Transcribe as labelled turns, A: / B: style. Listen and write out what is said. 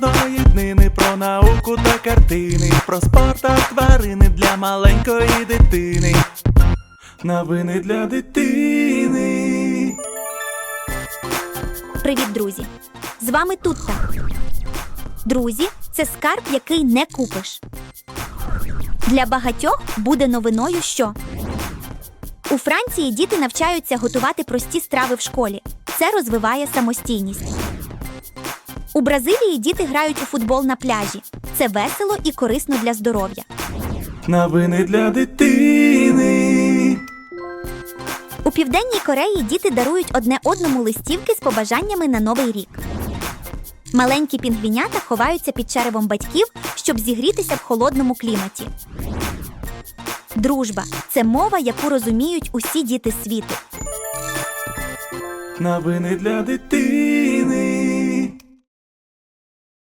A: кожної днини, про науку та картини, про спорт та тварини для маленької дитини. Новини для дитини.
B: Привіт, друзі! З вами Тутта. Друзі, це скарб, який не купиш. Для багатьох буде новиною, що у Франції діти навчаються готувати прості страви в школі. Це розвиває самостійність. У Бразилії діти грають у футбол на пляжі. Це весело і корисно для здоров'я.
A: Новини для дитини.
B: У Південній Кореї діти дарують одне одному листівки з побажаннями на новий рік. Маленькі пінгвінята ховаються під черевом батьків, щоб зігрітися в холодному кліматі. Дружба це мова, яку розуміють усі діти світу.
A: Новини для дитини.